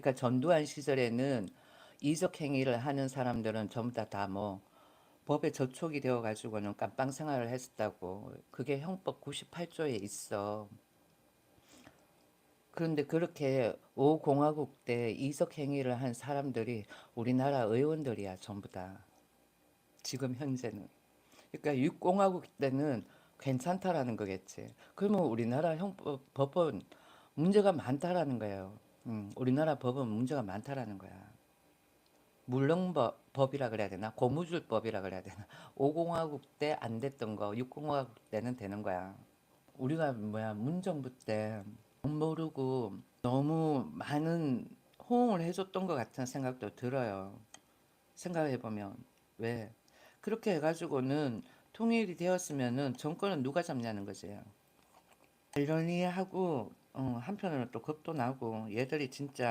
그러니까 전두환 시절에는 이적 행위를 하는 사람들은 전부 다 다 뭐 법에 저촉이 되어 가지고는 깜빵 생활을 했었다고. 그게 형법 98조에 있어. 그런데 그렇게 5공화국 때 이적 행위를 한 사람들이 우리나라 의원들이야, 전부 다. 지금 현재는. 그러니까 6공화국 때는 괜찮다라는 거겠지. 그러면 우리나라 형법 법은 문제가 많다라는 거예요. 음, 우리나라 법은 문제가 많다라는 거야. 물렁법 법이라 그래야 되나? 고무줄법이라 그래야 되나? 5공화국 때 안 됐던 거 6공화국 때는 되는 거야. 우리가 뭐야 문정부 때 모르고 너무 많은 호응을 해줬던 것 같은 생각도 들어요. 생각해 보면 왜 그렇게 해가지고는 통일이 되었으면은 정권은 누가 잡냐는 거지. 이러니 하고 어, 한편으로는 또 겁도 나고 얘들이 진짜